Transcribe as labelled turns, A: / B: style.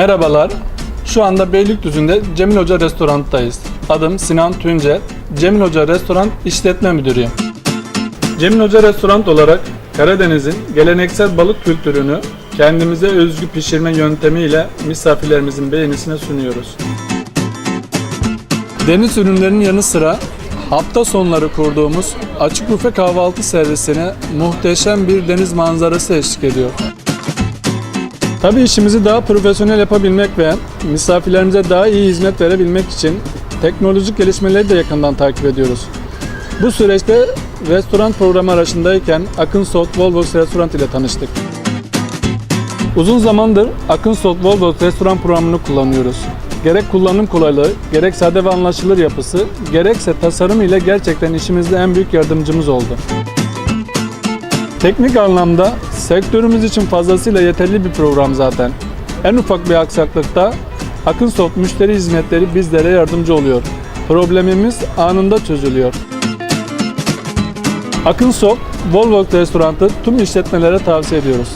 A: Merhabalar. Şu anda Beylikdüzü'nde Cemil Hoca Restoran'tayız. Adım Sinan Tünce. Cemil Hoca Restoran İşletme Müdürüyüm. Cemil Hoca Restoran olarak Karadeniz'in geleneksel balık kültürünü kendimize özgü pişirme yöntemiyle misafirlerimizin beğenisine sunuyoruz. Deniz ürünlerinin yanı sıra hafta sonları kurduğumuz açık büfe kahvaltı servisine muhteşem bir deniz manzarası eşlik ediyor. Tabii işimizi daha profesyonel yapabilmek ve misafirlerimize daha iyi hizmet verebilmek için teknolojik gelişmeleri de yakından takip ediyoruz. Bu süreçte restoran programı arasındayken Akın Sot Volvox Restoran ile tanıştık. Uzun zamandır Akın Sot Volvox Restoran programını kullanıyoruz. Gerek kullanım kolaylığı, gerek sade ve anlaşılır yapısı, gerekse tasarım ile gerçekten işimizde en büyük yardımcımız oldu. Teknik anlamda sektörümüz için fazlasıyla yeterli bir program zaten. En ufak bir aksaklıkta Akın Soft müşteri hizmetleri bizlere yardımcı oluyor. Problemimiz anında çözülüyor. Akın Soft, Volvo Restoran'ı tüm işletmelere tavsiye ediyoruz.